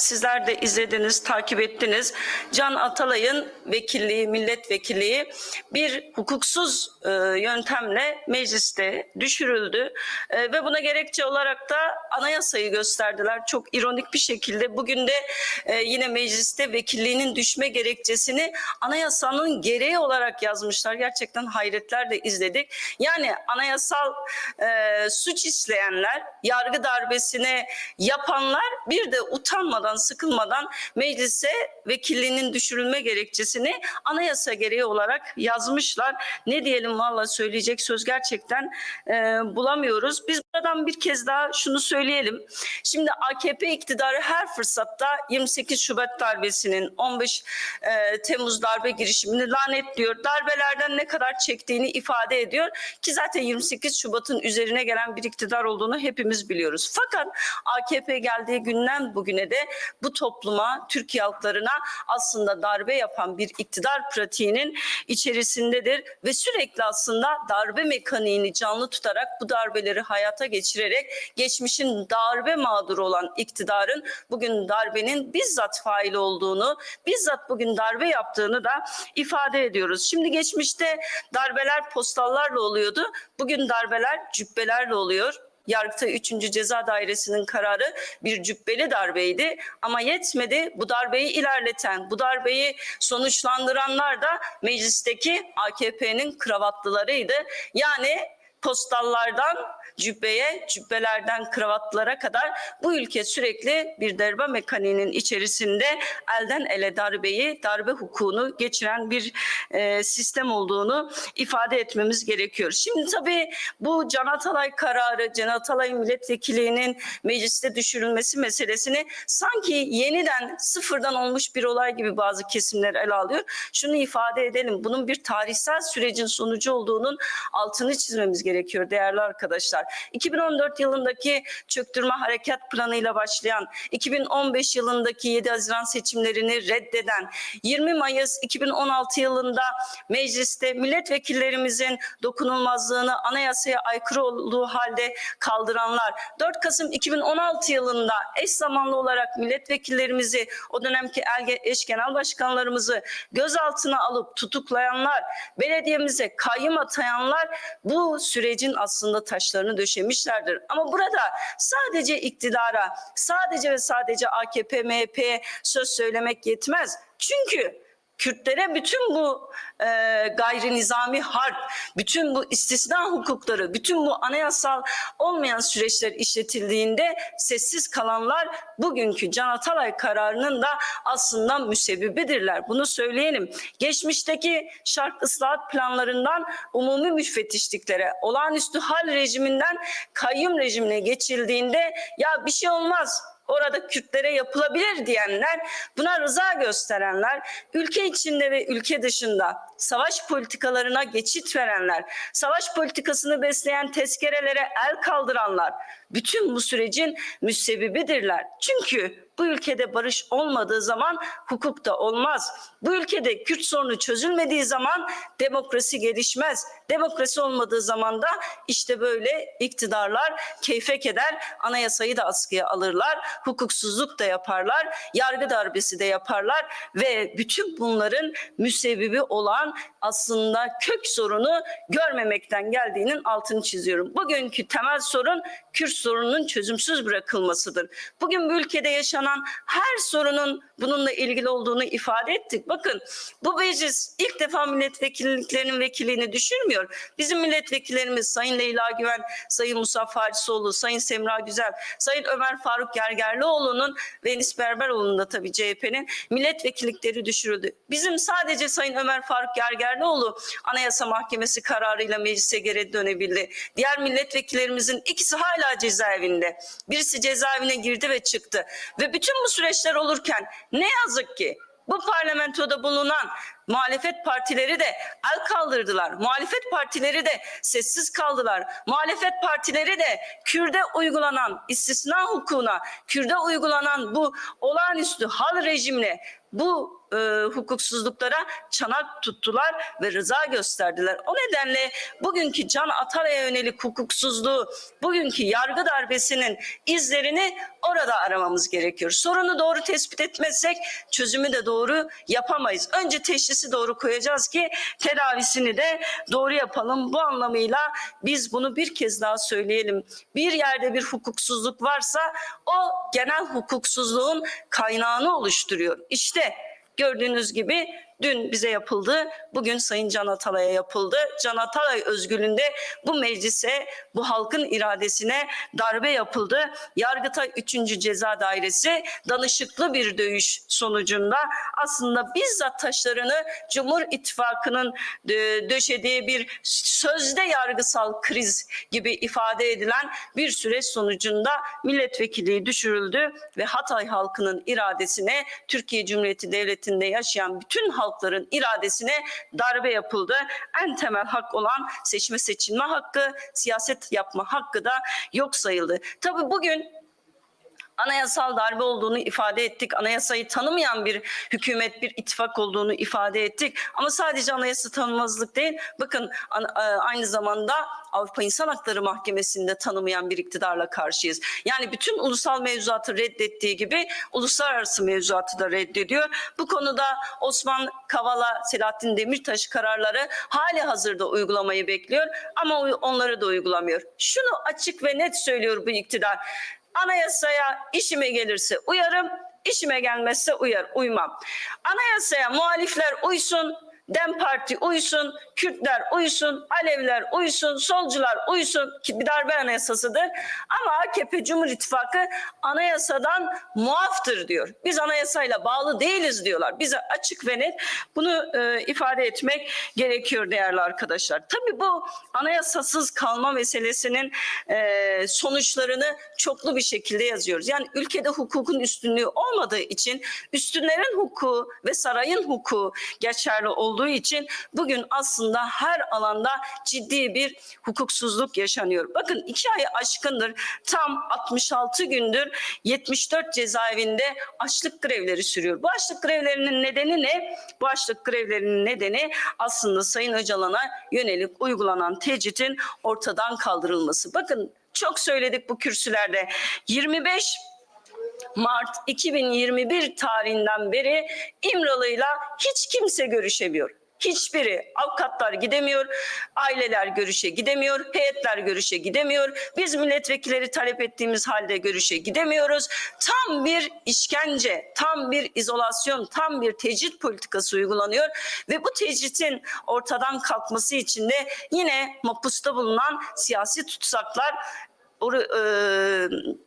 sizler de izlediniz, takip ettiniz. Can Atalay'ın vekilliği, milletvekilliği bir hukuksuz e, yöntemle mecliste düşürüldü. E, ve buna gerekçe olarak da anayasayı gösterdiler. Çok ironik bir şekilde bugün de e, yine mecliste vekilliğinin düşme gerekçesini anayasanın gereği olarak yazmışlar. Gerçekten hayretler de izledik. Yani anayasal e, suç işleyenler, yargı darbesine yapanlar bir de utanmadan, sıkılmadan meclise vekilliğinin düşürülme gerekçesini anayasa gereği olarak yazmışlar. Ne diyelim valla söyleyecek söz gerçekten e, bulamıyoruz. Biz buradan bir kez daha şunu söyleyelim. Şimdi AKP iktidarı her fırsatta 28 Şubat darbesinin 15 e, Temmuz darbe girişimini lanetliyor. Darbelerden ne kadar çektiğini ifade ediyor ki zaten 28 Şubat'ın üzerine gelen bir iktidar olduğunu hepimiz biliyoruz. Fakat AKP geldiği günden bugüne de bu topluma, Türkiye halklarına aslında darbe yapan bir iktidar pratiğinin içerisindedir ve sürekli aslında darbe mekaniğini canlı tutarak bu darbeleri hayata geçirerek geçmişin darbe mağduru olan iktidarın bugün darbenin bizzat fail olduğunu, bizzat bugün darbe yaptığını da ifade ediyoruz. Şimdi geçmişte darbeler postallarla oluyordu. Bugün darbeler cübbelerle oluyor. Yargıtay 3. Ceza Dairesi'nin kararı bir cübbeli darbeydi ama yetmedi. Bu darbeyi ilerleten, bu darbeyi sonuçlandıranlar da meclisteki AKP'nin kravatlılarıydı. Yani postallardan cübbeye, cübbelerden kravatlara kadar bu ülke sürekli bir darbe mekaniğinin içerisinde elden ele darbeyi, darbe hukukunu geçiren bir e, sistem olduğunu ifade etmemiz gerekiyor. Şimdi tabii bu Can Atalay kararı, Can Atalay milletvekilliğinin mecliste düşürülmesi meselesini sanki yeniden sıfırdan olmuş bir olay gibi bazı kesimler ele alıyor. Şunu ifade edelim, bunun bir tarihsel sürecin sonucu olduğunun altını çizmemiz gerekiyor değerli arkadaşlar. 2014 yılındaki çöktürme harekat planıyla başlayan, 2015 yılındaki 7 Haziran seçimlerini reddeden, 20 Mayıs 2016 yılında mecliste milletvekillerimizin dokunulmazlığını anayasaya aykırı olduğu halde kaldıranlar, 4 Kasım 2016 yılında eş zamanlı olarak milletvekillerimizi, o dönemki eş genel başkanlarımızı gözaltına alıp tutuklayanlar, belediyemize kayyum atayanlar bu sürecin aslında taşlarını döşemişlerdir. Ama burada sadece iktidara, sadece ve sadece AKP, MHP'ye söz söylemek yetmez. Çünkü Kürtlere bütün bu e, gayri nizami harp, bütün bu istisna hukukları, bütün bu anayasal olmayan süreçler işletildiğinde sessiz kalanlar bugünkü Can Atalay kararının da aslında müsebbibidirler. Bunu söyleyelim. Geçmişteki şark ıslahat planlarından umumi müfettişliklere, olağanüstü hal rejiminden kayyum rejimine geçildiğinde ya bir şey olmaz orada Kürtlere yapılabilir diyenler, buna rıza gösterenler, ülke içinde ve ülke dışında savaş politikalarına geçit verenler, savaş politikasını besleyen tezkerelere el kaldıranlar, bütün bu sürecin müsebbibidirler. Çünkü bu ülkede barış olmadığı zaman hukuk da olmaz. Bu ülkede Kürt sorunu çözülmediği zaman demokrasi gelişmez. Demokrasi olmadığı zaman da işte böyle iktidarlar keyfek eder, anayasayı da askıya alırlar, hukuksuzluk da yaparlar, yargı darbesi de yaparlar ve bütün bunların müsebbibi olan aslında kök sorunu görmemekten geldiğinin altını çiziyorum. Bugünkü temel sorun Kürt sorununun çözümsüz bırakılmasıdır. Bugün bu ülkede yaşanan her sorunun bununla ilgili olduğunu ifade ettik. Bakın bu meclis ilk defa milletvekilliklerinin vekilliğini düşürmüyor. Bizim milletvekillerimiz Sayın Leyla Güven, Sayın Musa Farisoğlu, Sayın Semra Güzel, Sayın Ömer Faruk Gergerlioğlu'nun ve Enis Berberoğlu'nun da tabii CHP'nin milletvekillikleri düşürüldü. Bizim sadece Sayın Ömer Faruk Gergerlioğlu Anayasa Mahkemesi kararıyla meclise geri dönebildi. Diğer milletvekillerimizin ikisi hala cezaevinde. Birisi cezaevine girdi ve çıktı. Ve bütün bu süreçler olurken ne yazık ki bu parlamentoda bulunan Muhalefet partileri de el kaldırdılar. Muhalefet partileri de sessiz kaldılar. Muhalefet partileri de Kürde uygulanan istisna hukukuna, Kürde uygulanan bu olağanüstü hal rejimine bu e, hukuksuzluklara çanak tuttular ve rıza gösterdiler. O nedenle bugünkü Can Atalay'a yönelik hukuksuzluğu, bugünkü yargı darbesinin izlerini orada aramamız gerekiyor. Sorunu doğru tespit etmezsek çözümü de doğru yapamayız. Önce teşhisi doğru koyacağız ki tedavisini de doğru yapalım. Bu anlamıyla biz bunu bir kez daha söyleyelim. Bir yerde bir hukuksuzluk varsa o genel hukuksuzluğun kaynağını oluşturuyor. İşte gördüğünüz gibi dün bize yapıldı, bugün Sayın Can Atalay'a yapıldı. Can Atalay özgürlüğünde bu meclise, bu halkın iradesine darbe yapıldı. Yargıtay 3. Ceza Dairesi danışıklı bir dövüş sonucunda aslında bizzat taşlarını Cumhur İttifakı'nın e, döşediği bir sözde yargısal kriz gibi ifade edilen bir süreç sonucunda milletvekilliği düşürüldü ve Hatay halkının iradesine Türkiye Cumhuriyeti Devleti'nde yaşayan bütün halkların iradesine darbe yapıldı. En temel hak olan seçme seçilme hakkı, siyaset yapma hakkı da yok sayıldı. Tabii bugün anayasal darbe olduğunu ifade ettik. Anayasayı tanımayan bir hükümet, bir ittifak olduğunu ifade ettik. Ama sadece anayasa tanımazlık değil. Bakın e, aynı zamanda Avrupa İnsan Hakları Mahkemesi'nde tanımayan bir iktidarla karşıyız. Yani bütün ulusal mevzuatı reddettiği gibi uluslararası mevzuatı da reddediyor. Bu konuda Osman Kavala, Selahattin Demirtaş kararları hali hazırda uygulamayı bekliyor ama onları da uygulamıyor. Şunu açık ve net söylüyor bu iktidar. Anayasaya işime gelirse uyarım, işime gelmezse uyar, uymam. Anayasaya muhalifler uysun, Dem Parti uysun, Kürtler uysun, Alevler uysun, solcular uysun ki bir darbe anayasasıdır. Ama AKP Cumhur İttifakı anayasadan muaftır diyor. Biz anayasayla bağlı değiliz diyorlar. Bize açık ve net bunu e, ifade etmek gerekiyor değerli arkadaşlar. Tabii bu anayasasız kalma meselesinin e, sonuçlarını çoklu bir şekilde yazıyoruz. Yani ülkede hukukun üstünlüğü olmadığı için üstünlerin hukuku ve sarayın hukuku geçerli olduğu için bugün aslında her alanda ciddi bir hukuksuzluk yaşanıyor. Bakın iki ay aşkındır tam 66 gündür 74 cezaevinde açlık grevleri sürüyor. Bu açlık grevlerinin nedeni ne? Bu açlık grevlerinin nedeni aslında Sayın Öcalan'a yönelik uygulanan tecritin ortadan kaldırılması. Bakın çok söyledik bu kürsülerde. 25 Mart 2021 tarihinden beri İmralı'yla hiç kimse görüşemiyor. Hiçbiri avukatlar gidemiyor, aileler görüşe gidemiyor, heyetler görüşe gidemiyor. Biz milletvekilleri talep ettiğimiz halde görüşe gidemiyoruz. Tam bir işkence, tam bir izolasyon, tam bir tecrit politikası uygulanıyor ve bu tecritin ortadan kalkması için de yine mapusta bulunan siyasi tutsaklar e,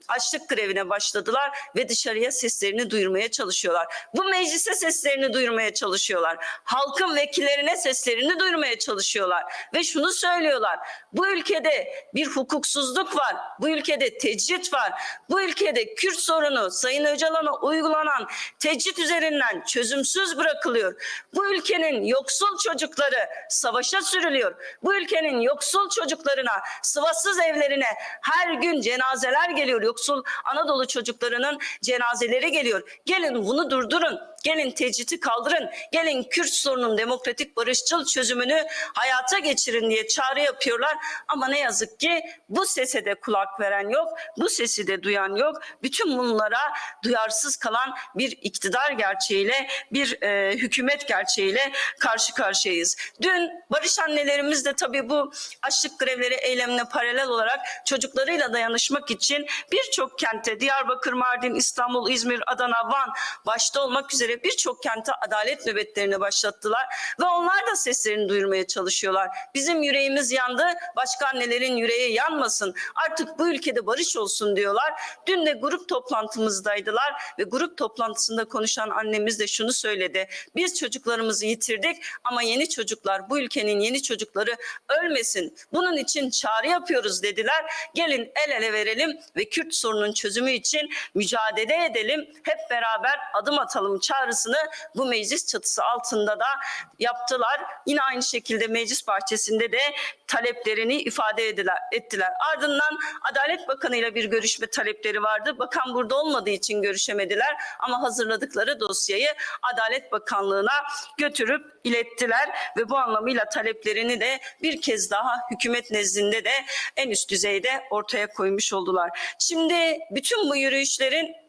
açlık grevine başladılar ve dışarıya seslerini duyurmaya çalışıyorlar. Bu meclise seslerini duyurmaya çalışıyorlar. Halkın vekillerine seslerini duyurmaya çalışıyorlar. Ve şunu söylüyorlar. Bu ülkede bir hukuksuzluk var. Bu ülkede tecrit var. Bu ülkede Kürt sorunu Sayın Öcalan'a uygulanan tecrit üzerinden çözümsüz bırakılıyor. Bu ülkenin yoksul çocukları savaşa sürülüyor. Bu ülkenin yoksul çocuklarına, sıvasız evlerine her gün cenazeler geliyor. Yoksul Anadolu çocuklarının cenazeleri geliyor. Gelin bunu durdurun. Gelin tecriti kaldırın. Gelin Kürt sorunun demokratik barışçıl çözümünü hayata geçirin diye çağrı yapıyorlar. Ama ne yazık ki bu sese de kulak veren yok. Bu sesi de duyan yok. Bütün bunlara duyarsız kalan bir iktidar gerçeğiyle, bir e, hükümet gerçeğiyle karşı karşıyayız. Dün barış annelerimiz de tabii bu açlık grevleri eylemine paralel olarak çocuklarıyla dayanışmak için birçok kente Diyarbakır, Mardin, İstanbul, İzmir, Adana, Van başta olmak üzere birçok kente adalet nöbetlerini başlattılar ve onlar da seslerini duyurmaya çalışıyorlar. Bizim yüreğimiz yandı, başka annelerin yüreği yanmasın. Artık bu ülkede barış olsun diyorlar. Dün de grup toplantımızdaydılar ve grup toplantısında konuşan annemiz de şunu söyledi. Biz çocuklarımızı yitirdik ama yeni çocuklar, bu ülkenin yeni çocukları ölmesin. Bunun için çağrı yapıyoruz dediler. Gelin Gelin el ele verelim ve Kürt sorunun çözümü için mücadele edelim. Hep beraber adım atalım çağrısını bu meclis çatısı altında da yaptılar. Yine aynı şekilde meclis bahçesinde de taleplerini ifade ediler, ettiler. Ardından Adalet Bakanı ile bir görüşme talepleri vardı. Bakan burada olmadığı için görüşemediler ama hazırladıkları dosyayı Adalet Bakanlığı'na götürüp ilettiler ve bu anlamıyla taleplerini de bir kez daha hükümet nezdinde de en üst düzeyde ortaya koymuş oldular. Şimdi bütün bu yürüyüşlerin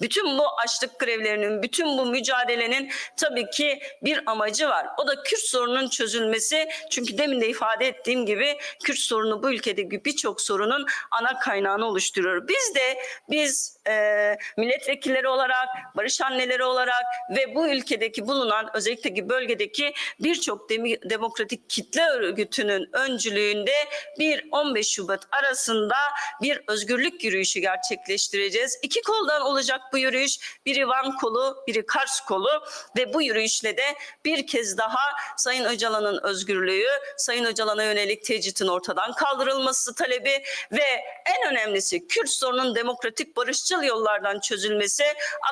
bütün bu açlık grevlerinin, bütün bu mücadelenin tabii ki bir amacı var. O da Kürt sorunun çözülmesi. Çünkü demin de ifade ettiğim gibi Kürt sorunu bu ülkedeki birçok sorunun ana kaynağını oluşturuyor. Biz de biz e, milletvekilleri olarak, barış anneleri olarak ve bu ülkedeki bulunan özellikle ki bölgedeki birçok demi- demokratik kitle örgütünün öncülüğünde bir 15 Şubat arasında bir özgürlük yürüyüşü gerçekleştireceğiz. İki koldan olacak bu yürüyüş. Biri Van kolu, biri Kars kolu ve bu yürüyüşle de bir kez daha Sayın Öcalan'ın özgürlüğü, Sayın Öcalan'a yönelik tecritin ortadan kaldırılması talebi ve en önemlisi Kürt sorunun demokratik barışçıl yollardan çözülmesi,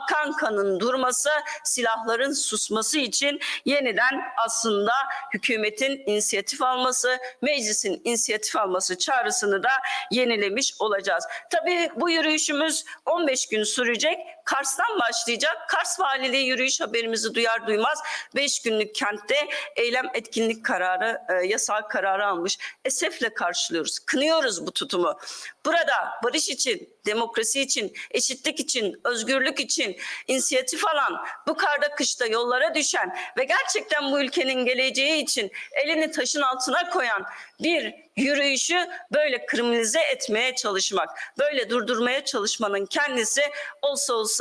akan kanın durması, silahların susması için yeniden aslında hükümetin inisiyatif alması, meclisin inisiyatif alması çağrısını da yenilemiş olacağız. Tabii bu yürüyüşümüz 15 gün sürecek. project Kars'tan başlayacak. Kars Valiliği yürüyüş haberimizi duyar duymaz 5 günlük kentte eylem etkinlik kararı, e, yasağı kararı almış. Esefle karşılıyoruz. Kınıyoruz bu tutumu. Burada barış için, demokrasi için, eşitlik için, özgürlük için inisiyatif alan, bu karda kışta yollara düşen ve gerçekten bu ülkenin geleceği için elini taşın altına koyan bir yürüyüşü böyle kriminalize etmeye çalışmak, böyle durdurmaya çalışmanın kendisi olsa olsa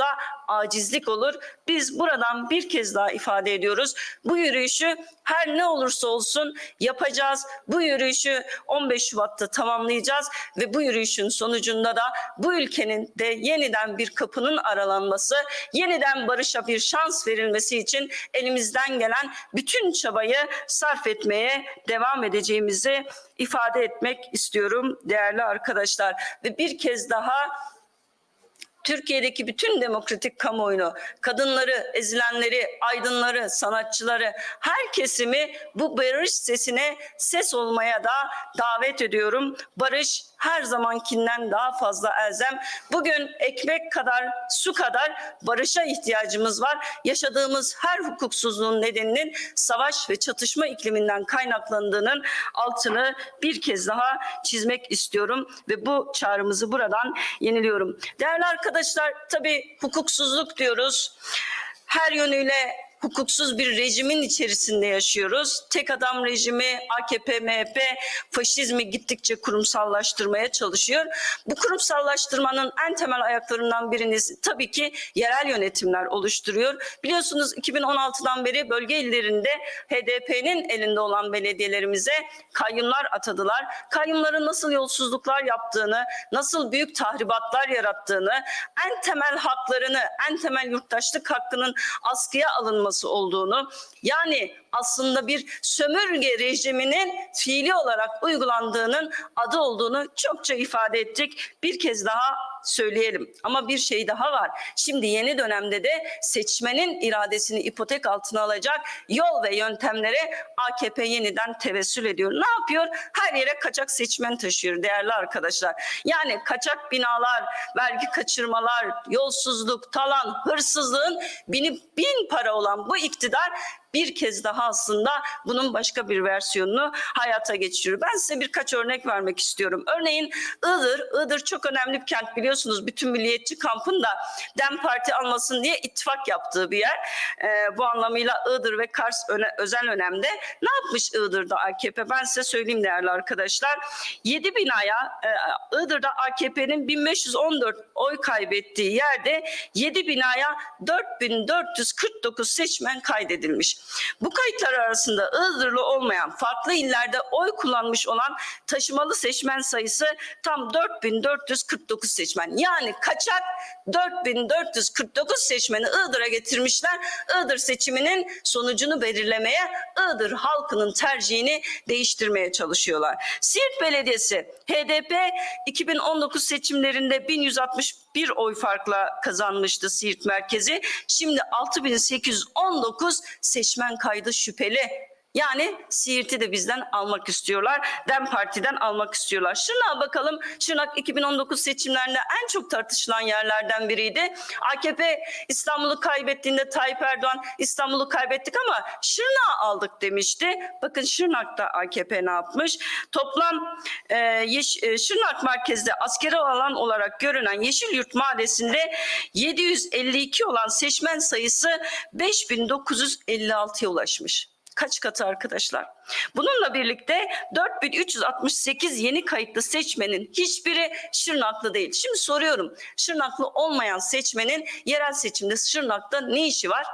acizlik olur. Biz buradan bir kez daha ifade ediyoruz. Bu yürüyüşü her ne olursa olsun yapacağız. Bu yürüyüşü 15 Şubat'ta tamamlayacağız ve bu yürüyüşün sonucunda da bu ülkenin de yeniden bir kapının aralanması, yeniden barışa bir şans verilmesi için elimizden gelen bütün çabayı sarf etmeye devam edeceğimizi ifade etmek istiyorum değerli arkadaşlar. Ve bir kez daha Türkiye'deki bütün demokratik kamuoyunu, kadınları, ezilenleri, aydınları, sanatçıları, her kesimi bu barış sesine ses olmaya da davet ediyorum. Barış her zamankinden daha fazla elzem. Bugün ekmek kadar, su kadar barışa ihtiyacımız var. Yaşadığımız her hukuksuzluğun nedeninin savaş ve çatışma ikliminden kaynaklandığının altını bir kez daha çizmek istiyorum ve bu çağrımızı buradan yeniliyorum. Değerli arkadaşlar, tabii hukuksuzluk diyoruz. Her yönüyle hukuksuz bir rejimin içerisinde yaşıyoruz. Tek adam rejimi, AKP, MHP faşizmi gittikçe kurumsallaştırmaya çalışıyor. Bu kurumsallaştırmanın en temel ayaklarından birini tabii ki yerel yönetimler oluşturuyor. Biliyorsunuz 2016'dan beri bölge illerinde HDP'nin elinde olan belediyelerimize kayyumlar atadılar. Kayyumların nasıl yolsuzluklar yaptığını, nasıl büyük tahribatlar yarattığını, en temel haklarını, en temel yurttaşlık hakkının askıya alınması olduğunu, yani aslında bir sömürge rejiminin fiili olarak uygulandığının adı olduğunu çokça ifade ettik. Bir kez daha söyleyelim. Ama bir şey daha var. Şimdi yeni dönemde de seçmenin iradesini ipotek altına alacak yol ve yöntemlere AKP yeniden tevessül ediyor. Ne yapıyor? Her yere kaçak seçmen taşıyor değerli arkadaşlar. Yani kaçak binalar, vergi kaçırmalar, yolsuzluk, talan, hırsızlığın binip bin para olan bu iktidar bir kez daha aslında bunun başka bir versiyonunu hayata geçiriyor. Ben size birkaç örnek vermek istiyorum. Örneğin Iğdır, Iğdır çok önemli bir kent biliyorsunuz. Bütün milliyetçi kampın da DEM Parti almasın diye ittifak yaptığı bir yer. Ee, bu anlamıyla Iğdır ve Kars öne, özel önemde. Ne yapmış Iğdır'da AKP? Ben size söyleyeyim değerli arkadaşlar. 7 binaya e, Iğdır'da AKP'nin 1514 oy kaybettiği yerde 7 binaya 4449 seçmen kaydedilmiş. Bu kayıtlar arasında Iğdırlı olmayan farklı illerde oy kullanmış olan taşımalı seçmen sayısı tam 4449 seçmen. Yani kaçak 4449 seçmeni Iğdır'a getirmişler. Iğdır seçiminin sonucunu belirlemeye, Iğdır halkının tercihini değiştirmeye çalışıyorlar. Siirt Belediyesi HDP 2019 seçimlerinde 1161 oy farkla kazanmıştı Siirt merkezi. Şimdi 6819 seçmen kaydı şüpheli. Yani Siirt'i de bizden almak istiyorlar. Dem Parti'den almak istiyorlar. Şırnak'a bakalım. Şırnak 2019 seçimlerinde en çok tartışılan yerlerden biriydi. AKP İstanbul'u kaybettiğinde Tayyip Erdoğan İstanbul'u kaybettik ama Şırnak'ı aldık demişti. Bakın Şırnak'ta AKP ne yapmış? Toplam e, e, Şırnak merkezde askeri alan olarak görünen Yeşilyurt Mahallesi'nde 752 olan seçmen sayısı 5956'ya ulaşmış kaç katı arkadaşlar? Bununla birlikte 4368 yeni kayıtlı seçmenin hiçbiri Şırnaklı değil. Şimdi soruyorum Şırnaklı olmayan seçmenin yerel seçimde Şırnak'ta ne işi var?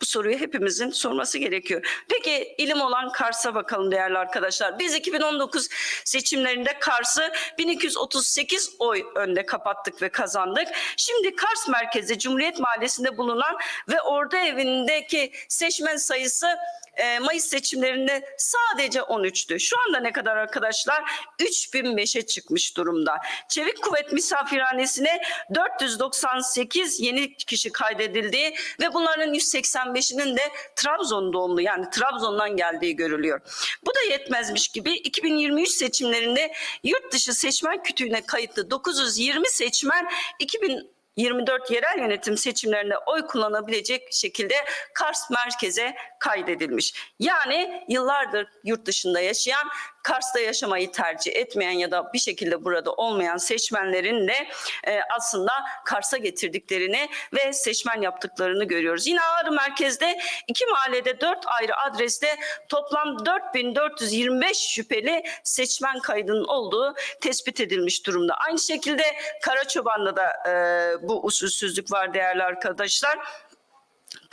Bu soruyu hepimizin sorması gerekiyor. Peki ilim olan Kars'a bakalım değerli arkadaşlar. Biz 2019 seçimlerinde Kars'ı 1238 oy önde kapattık ve kazandık. Şimdi Kars merkezi Cumhuriyet Mahallesi'nde bulunan ve orada evindeki seçmen sayısı e, Mayıs seçimlerinde sadece 13'tü. Şu anda ne kadar arkadaşlar? 3005'e çıkmış durumda. Çevik Kuvvet Misafirhanesi'ne 498 yeni kişi kaydedildi ve bunların 185'inin de Trabzon doğumlu yani Trabzon'dan geldiği görülüyor. Bu da yetmezmiş gibi 2023 seçimlerinde yurt dışı seçmen kütüğüne kayıtlı 920 seçmen 2000 24 yerel yönetim seçimlerinde oy kullanabilecek şekilde Kars merkeze kaydedilmiş. Yani yıllardır yurt dışında yaşayan, Kars'ta yaşamayı tercih etmeyen ya da bir şekilde burada olmayan seçmenlerin de e, aslında Kars'a getirdiklerini ve seçmen yaptıklarını görüyoruz. Yine Ağrı merkezde iki mahallede dört ayrı adreste toplam 4425 şüpheli seçmen kaydının olduğu tespit edilmiş durumda. Aynı şekilde Karaçoban'da da e, bu usulsüzlük var değerli arkadaşlar.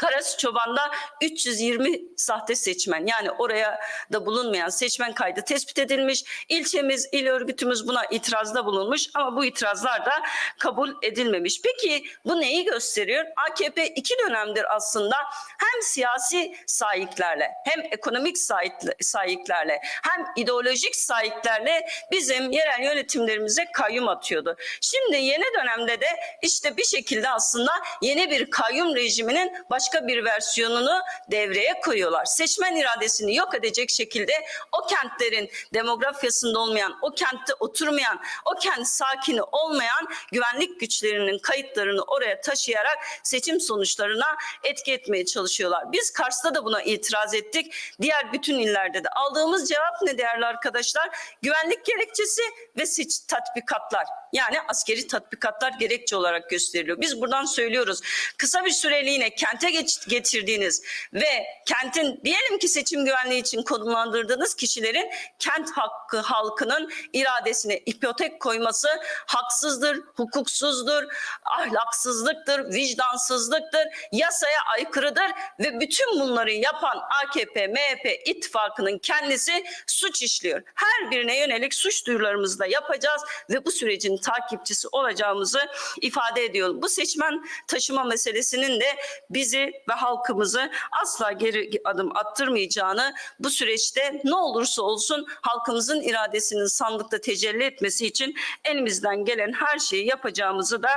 Karas Çoban'da 320 sahte seçmen yani oraya da bulunmayan seçmen kaydı tespit edilmiş. İlçemiz, il örgütümüz buna itirazda bulunmuş ama bu itirazlar da kabul edilmemiş. Peki bu neyi gösteriyor? AKP iki dönemdir aslında hem siyasi sahiplerle hem ekonomik sahip- sahiplerle hem ideolojik sahiplerle bizim yerel yönetimlerimize kayyum atıyordu. Şimdi yeni dönemde de işte bir şekilde aslında yeni bir kayyum rejiminin başka bir versiyonunu devreye koyuyorlar. Seçmen iradesini yok edecek şekilde o kentlerin demografyasında olmayan, o kentte oturmayan, o kent sakini olmayan güvenlik güçlerinin kayıtlarını oraya taşıyarak seçim sonuçlarına etki etmeye çalışıyorlar. Biz Kars'ta da buna itiraz ettik. Diğer bütün illerde de aldığımız cevap ne değerli arkadaşlar? Güvenlik gerekçesi ve seç tatbikatlar. Yani askeri tatbikatlar gerekçe olarak gösteriliyor. Biz buradan söylüyoruz. Kısa bir süreliğine kente geç- getirdiğiniz ve kentin diyelim ki seçim güvenliği için konumlandırdığınız kişilerin kent hakkı halkının iradesine ipotek koyması haksızdır, hukuksuzdur, ahlaksızlıktır, vicdansızlıktır, yasaya aykırıdır ve bütün bunları yapan AKP, MHP ittifakının kendisi suç işliyor. Her birine yönelik suç duyurularımızı da yapacağız ve bu sürecin takipçisi olacağımızı ifade ediyor. Bu seçmen taşıma meselesinin de bizi ve halkımızı asla geri adım attırmayacağını bu süreçte ne olursa olsun halkımızın iradesinin sandıkta tecelli etmesi için elimizden gelen her şeyi yapacağımızı da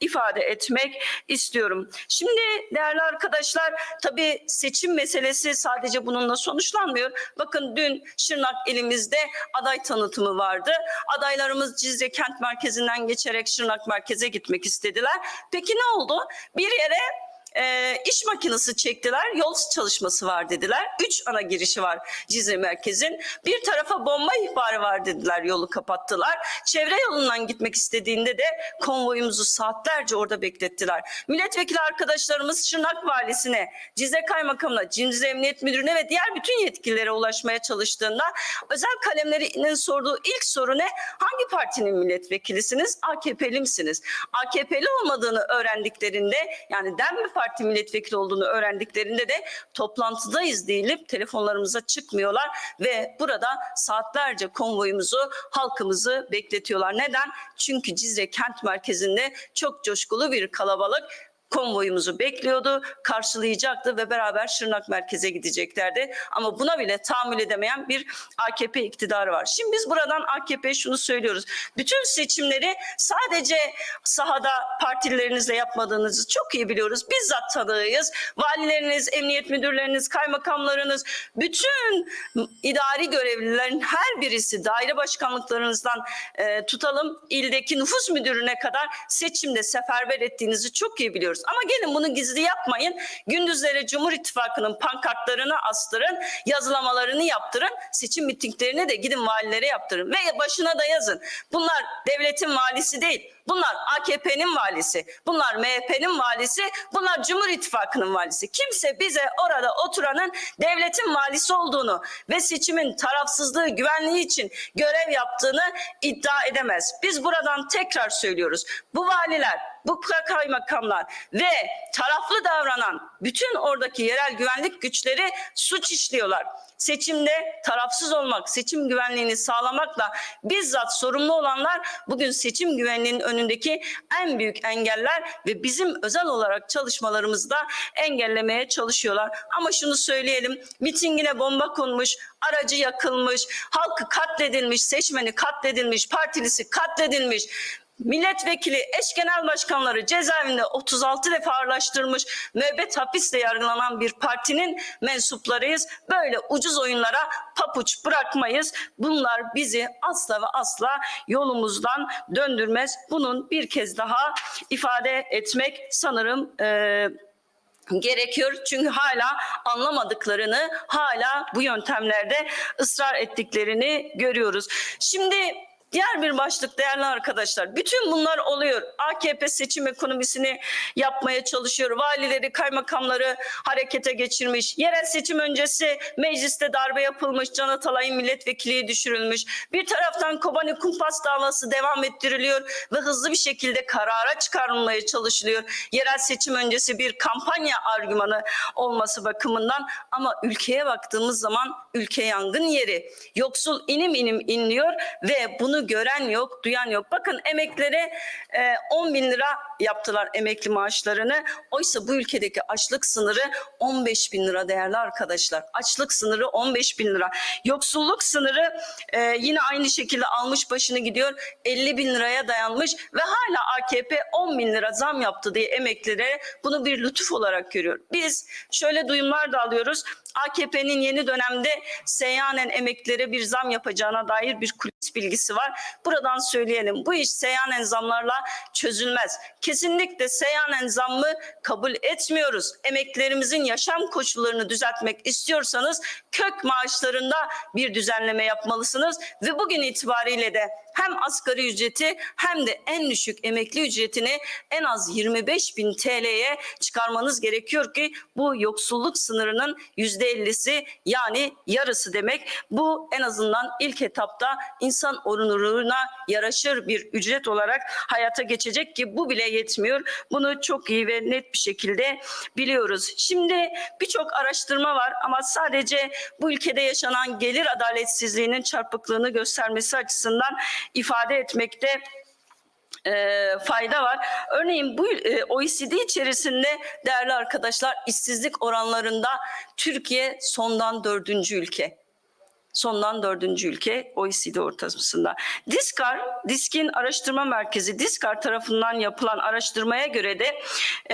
ifade etmek istiyorum. Şimdi değerli arkadaşlar tabii seçim meselesi sadece bununla sonuçlanmıyor. Bakın dün Şırnak ilimizde aday tanıtımı vardı. Adaylarımız Cizre kent merkezinden geçerek Şırnak merkeze gitmek istediler. Peki ne oldu? Bir yere e, iş makinesi çektiler. Yol çalışması var dediler. Üç ana girişi var Cizre merkezin. Bir tarafa bomba ihbarı var dediler. Yolu kapattılar. Çevre yolundan gitmek istediğinde de konvoyumuzu saatlerce orada beklettiler. Milletvekili arkadaşlarımız Şırnak Valisi'ne, Cizre Kaymakamı'na, Cizre Emniyet Müdürü'ne ve diğer bütün yetkililere ulaşmaya çalıştığında özel kalemlerinin sorduğu ilk soru ne? Hangi partinin milletvekilisiniz? AKP'li misiniz? AKP'li olmadığını öğrendiklerinde yani DEM mi Parti milletvekili olduğunu öğrendiklerinde de toplantıdayız deyilip telefonlarımıza çıkmıyorlar ve burada saatlerce konvoyumuzu, halkımızı bekletiyorlar. Neden? Çünkü Cizre kent merkezinde çok coşkulu bir kalabalık konvoyumuzu bekliyordu, karşılayacaktı ve beraber Şırnak merkeze gideceklerdi. Ama buna bile tahammül edemeyen bir AKP iktidarı var. Şimdi biz buradan AKP'ye şunu söylüyoruz. Bütün seçimleri sadece sahada partilerinizle yapmadığınızı çok iyi biliyoruz. Bizzat tanığıyız. Valileriniz, emniyet müdürleriniz, kaymakamlarınız, bütün idari görevlilerin her birisi daire başkanlıklarınızdan e, tutalım ildeki nüfus müdürüne kadar seçimde seferber ettiğinizi çok iyi biliyoruz. Ama gelin bunu gizli yapmayın. Gündüzlere Cumhur İttifakı'nın pankartlarını astırın, yazılamalarını yaptırın. Seçim mitinglerini de gidin valilere yaptırın. Ve başına da yazın. Bunlar devletin valisi değil. Bunlar AKP'nin valisi, bunlar MHP'nin valisi, bunlar Cumhur İttifakı'nın valisi. Kimse bize orada oturanın devletin valisi olduğunu ve seçimin tarafsızlığı, güvenliği için görev yaptığını iddia edemez. Biz buradan tekrar söylüyoruz. Bu valiler, bu kaymakamlar ve taraflı davranan bütün oradaki yerel güvenlik güçleri suç işliyorlar. Seçimde tarafsız olmak, seçim güvenliğini sağlamakla bizzat sorumlu olanlar bugün seçim güvenliğinin önündeki en büyük engeller ve bizim özel olarak çalışmalarımızda engellemeye çalışıyorlar. Ama şunu söyleyelim, mitingine bomba konmuş, aracı yakılmış, halkı katledilmiş, seçmeni katledilmiş, partilisi katledilmiş. Milletvekili, eş genel başkanları cezaevinde 36 defa ağırlaştırmış, müebbet hapisle yargılanan bir partinin mensuplarıyız. Böyle ucuz oyunlara papuç bırakmayız. Bunlar bizi asla ve asla yolumuzdan döndürmez. Bunun bir kez daha ifade etmek sanırım... eee gerekiyor. Çünkü hala anlamadıklarını, hala bu yöntemlerde ısrar ettiklerini görüyoruz. Şimdi Diğer bir başlık değerli arkadaşlar. Bütün bunlar oluyor. AKP seçim ekonomisini yapmaya çalışıyor. Valileri, kaymakamları harekete geçirmiş. Yerel seçim öncesi mecliste darbe yapılmış. Can Atalay'ın milletvekiliği düşürülmüş. Bir taraftan Kobani Kumpas davası devam ettiriliyor ve hızlı bir şekilde karara çıkarılmaya çalışılıyor. Yerel seçim öncesi bir kampanya argümanı olması bakımından ama ülkeye baktığımız zaman ülke yangın yeri. Yoksul inim inim inliyor ve bunu gören yok, duyan yok. Bakın emeklere e, 10 bin lira yaptılar emekli maaşlarını. Oysa bu ülkedeki açlık sınırı 15 bin lira değerli arkadaşlar. Açlık sınırı 15 bin lira. Yoksulluk sınırı e, yine aynı şekilde almış başını gidiyor. 50 bin liraya dayanmış ve hala AKP 10 bin lira zam yaptı diye emeklilere bunu bir lütuf olarak görüyor. Biz şöyle duyumlar da alıyoruz. AKP'nin yeni dönemde seyyanen emeklilere bir zam yapacağına dair bir kulis bilgisi var. Buradan söyleyelim bu iş seyyanen zamlarla çözülmez. Kesinlikle seyyanen zammı kabul etmiyoruz. Emeklilerimizin yaşam koşullarını düzeltmek istiyorsanız kök maaşlarında bir düzenleme yapmalısınız ve bugün itibariyle de hem asgari ücreti hem de en düşük emekli ücretini en az 25 bin TL'ye çıkarmanız gerekiyor ki bu yoksulluk sınırının %50'si yani yarısı demek. Bu en azından ilk etapta insan onuruna yaraşır bir ücret olarak hayata geçecek ki bu bile yetmiyor. Bunu çok iyi ve net bir şekilde biliyoruz. Şimdi birçok araştırma var ama sadece bu ülkede yaşanan gelir adaletsizliğinin çarpıklığını göstermesi açısından ifade etmekte e, fayda var. Örneğin bu e, OECD içerisinde değerli arkadaşlar işsizlik oranlarında Türkiye sondan dördüncü ülke. Sondan dördüncü ülke OECD ortasında. Diskar, Disk'in araştırma merkezi Diskar tarafından yapılan araştırmaya göre de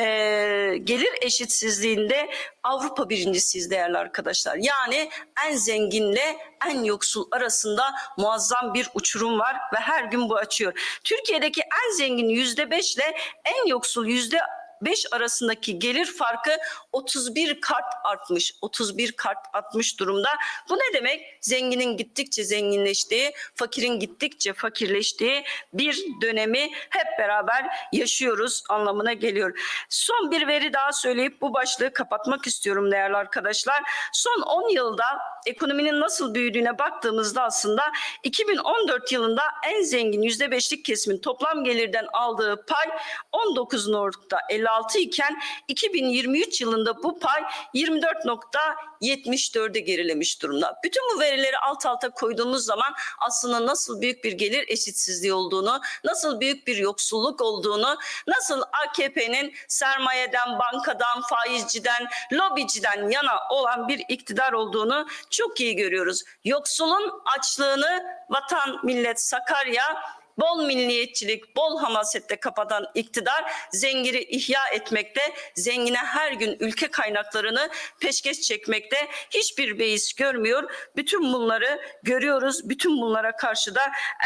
e, gelir eşitsizliğinde Avrupa birincisiyiz değerli arkadaşlar. Yani en zenginle en yoksul arasında muazzam bir uçurum var ve her gün bu açıyor. Türkiye'deki en zengin yüzde beşle en yoksul yüzde 5 arasındaki gelir farkı 31 kat artmış. 31 kat artmış durumda. Bu ne demek? Zenginin gittikçe zenginleştiği, fakirin gittikçe fakirleştiği bir dönemi hep beraber yaşıyoruz anlamına geliyor. Son bir veri daha söyleyip bu başlığı kapatmak istiyorum değerli arkadaşlar. Son 10 yılda ekonominin nasıl büyüdüğüne baktığımızda aslında 2014 yılında en zengin %5'lik kesimin toplam gelirden aldığı pay 19.56 %56 iken 2023 yılında bu pay 24.74'e gerilemiş durumda. Bütün bu verileri alt alta koyduğumuz zaman aslında nasıl büyük bir gelir eşitsizliği olduğunu, nasıl büyük bir yoksulluk olduğunu, nasıl AKP'nin sermayeden, bankadan, faizciden, lobiciden yana olan bir iktidar olduğunu çok iyi görüyoruz. Yoksulun açlığını vatan, millet, Sakarya bol milliyetçilik, bol hamasette kapatan iktidar zengini ihya etmekte, zengine her gün ülke kaynaklarını peşkeş çekmekte hiçbir beis görmüyor. Bütün bunları görüyoruz. Bütün bunlara karşı da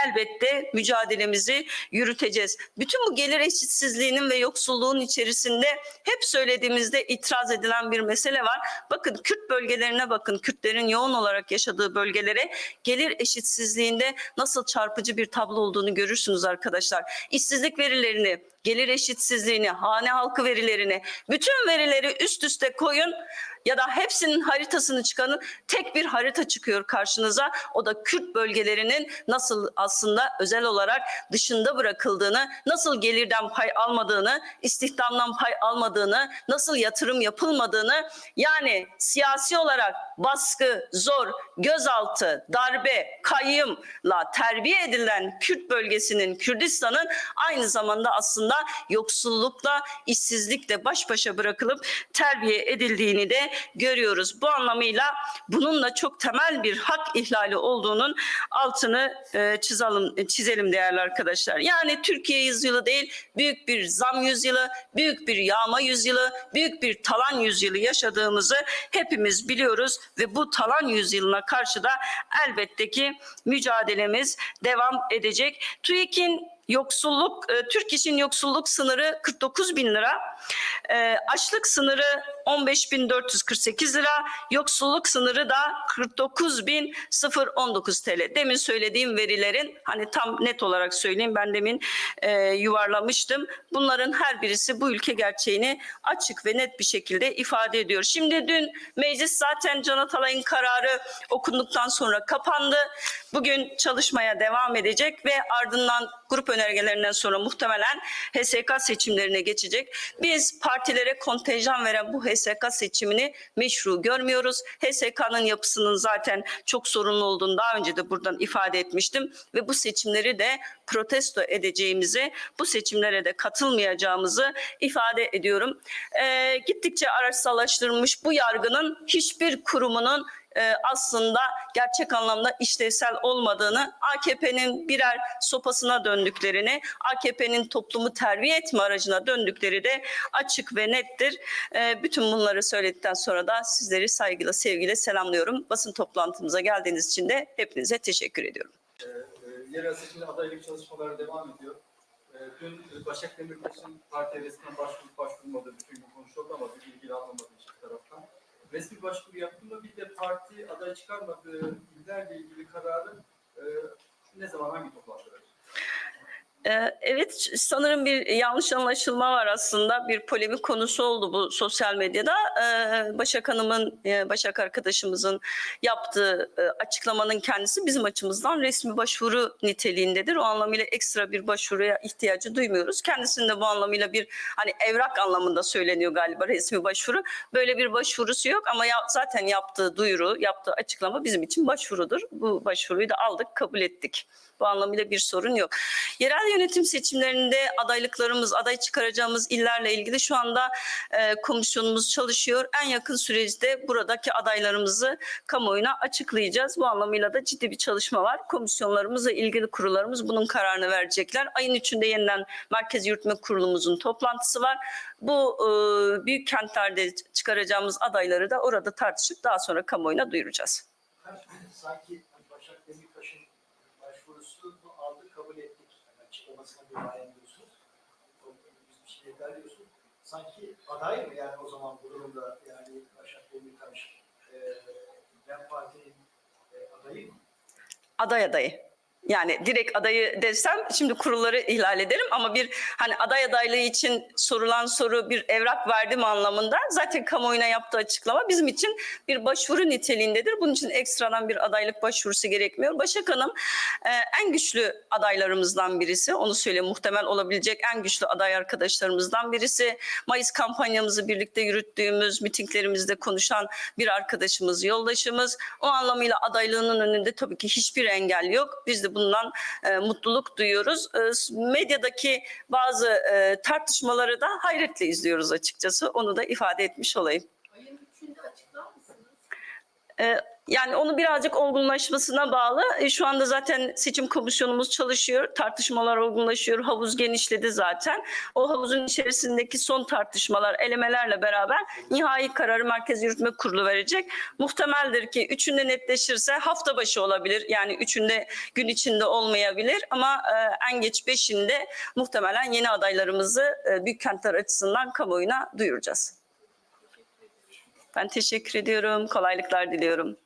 elbette mücadelemizi yürüteceğiz. Bütün bu gelir eşitsizliğinin ve yoksulluğun içerisinde hep söylediğimizde itiraz edilen bir mesele var. Bakın Kürt bölgelerine bakın. Kürtlerin yoğun olarak yaşadığı bölgelere gelir eşitsizliğinde nasıl çarpıcı bir tablo olduğunu görürsünüz arkadaşlar. İşsizlik verilerini, gelir eşitsizliğini, hane halkı verilerini, bütün verileri üst üste koyun ya da hepsinin haritasını çıkarın. Tek bir harita çıkıyor karşınıza. O da Kürt bölgelerinin nasıl aslında özel olarak dışında bırakıldığını, nasıl gelirden pay almadığını, istihdamdan pay almadığını, nasıl yatırım yapılmadığını, yani siyasi olarak baskı, zor, gözaltı, darbe, kayyımla terbiye edilen Kürt bölgesinin, Kürdistan'ın aynı zamanda aslında yoksullukla, işsizlikle baş başa bırakılıp terbiye edildiğini de görüyoruz. Bu anlamıyla bununla çok temel bir hak ihlali olduğunun altını e, çizelim, çizelim değerli arkadaşlar. Yani Türkiye yüzyılı değil, büyük bir zam yüzyılı, büyük bir yağma yüzyılı, büyük bir talan yüzyılı yaşadığımızı hepimiz biliyoruz ve bu talan yüzyılına karşı da elbette ki mücadelemiz devam edecek. TÜİK'in yoksulluk, e, Türk İş'in yoksulluk sınırı 49 bin lira, e, açlık sınırı 15.448 lira, yoksulluk sınırı da 49.019 TL. Demin söylediğim verilerin hani tam net olarak söyleyeyim ben demin e, yuvarlamıştım. Bunların her birisi bu ülke gerçeğini açık ve net bir şekilde ifade ediyor. Şimdi dün meclis zaten Can Atalay'ın kararı okunduktan sonra kapandı. Bugün çalışmaya devam edecek ve ardından grup önergelerinden sonra muhtemelen HSK seçimlerine geçecek. Biz partilere kontenjan veren bu HSK seçimini meşru görmüyoruz. HSK'nın yapısının zaten çok sorunlu olduğunu daha önce de buradan ifade etmiştim ve bu seçimleri de protesto edeceğimizi, bu seçimlere de katılmayacağımızı ifade ediyorum. Ee, gittikçe araçsallaştırılmış bu yargının hiçbir kurumunun e, aslında gerçek anlamda işlevsel olmadığını, AKP'nin birer sopasına döndüklerini, AKP'nin toplumu terbiye etme aracına döndükleri de açık ve nettir. E, bütün bunları söyledikten sonra da sizleri saygıyla, sevgiyle selamlıyorum. Basın toplantımıza geldiğiniz için de hepinize teşekkür ediyorum. Ee, e, yerel seçimde adaylık çalışmaları devam ediyor. Dün Başak Demirtaş'ın parti resmen başvurup başvurmadığı bütün gün konuşuldu ama bir bilgi alınmadı hiçbir taraftan. Resmi başvuru yaptığında bir de parti aday çıkarmadığı illerle ilgili kararı e, ne zaman hangi toplantıda Evet sanırım bir yanlış anlaşılma var aslında. Bir polemik konusu oldu bu sosyal medyada. Ee, Başak Hanım'ın e, Başak arkadaşımızın yaptığı e, açıklamanın kendisi bizim açımızdan resmi başvuru niteliğindedir. O anlamıyla ekstra bir başvuruya ihtiyacı duymuyoruz. Kendisinin de bu anlamıyla bir hani evrak anlamında söyleniyor galiba resmi başvuru. Böyle bir başvurusu yok ama ya, zaten yaptığı duyuru yaptığı açıklama bizim için başvurudur. Bu başvuruyu da aldık kabul ettik. Bu anlamıyla bir sorun yok. Yerel yönetim seçimlerinde adaylıklarımız, aday çıkaracağımız illerle ilgili şu anda e, komisyonumuz çalışıyor. En yakın süreçte buradaki adaylarımızı kamuoyuna açıklayacağız. Bu anlamıyla da ciddi bir çalışma var. Komisyonlarımızla ilgili kurullarımız bunun kararını verecekler. Ayın 3'ünde yeniden Merkez Yürütme Kurulumuzun toplantısı var. Bu e, büyük kentlerde çıkaracağımız adayları da orada tartışıp daha sonra kamuoyuna duyuracağız. sanki Başak Demirtaş'ın başvurusunu aldık kabul ettik. Yani diyorsunuz. O, Biz bir şey yeter diyorsun. Sanki aday mı yani o zaman bu durumda yani Başak Demirtaş e, DEM Parti'nin e, adayı mı? Aday adayı. Yani direkt adayı desem şimdi kurulları ihlal ederim ama bir hani aday adaylığı için sorulan soru bir evrak verdim anlamında zaten kamuoyuna yaptığı açıklama bizim için bir başvuru niteliğindedir. Bunun için ekstradan bir adaylık başvurusu gerekmiyor. Başak Hanım e, en güçlü adaylarımızdan birisi. Onu söyleyeyim muhtemel olabilecek en güçlü aday arkadaşlarımızdan birisi. Mayıs kampanyamızı birlikte yürüttüğümüz, mitinglerimizde konuşan bir arkadaşımız, yoldaşımız. O anlamıyla adaylığının önünde tabii ki hiçbir engel yok. Biz de bundan e, mutluluk duyuyoruz. E, medyadaki bazı e, tartışmaları da hayretle izliyoruz açıkçası. Onu da ifade etmiş olayım. Ayın üçünde açıklar mısınız? Ee, Yani onu birazcık olgunlaşmasına bağlı. E, Şu anda zaten seçim komisyonumuz çalışıyor. Tartışmalar olgunlaşıyor. Havuz genişledi zaten. O havuzun içerisindeki son tartışmalar, elemelerle beraber nihai kararı Merkez Yürütme Kurulu verecek. Muhtemeldir ki üçünde netleşirse hafta başı olabilir. Yani üçünde gün içinde olmayabilir. Ama e, en geç beşinde muhtemelen yeni adaylarımızı e, büyük kentler açısından kamuoyuna duyuracağız. Ben teşekkür ediyorum. Kolaylıklar diliyorum.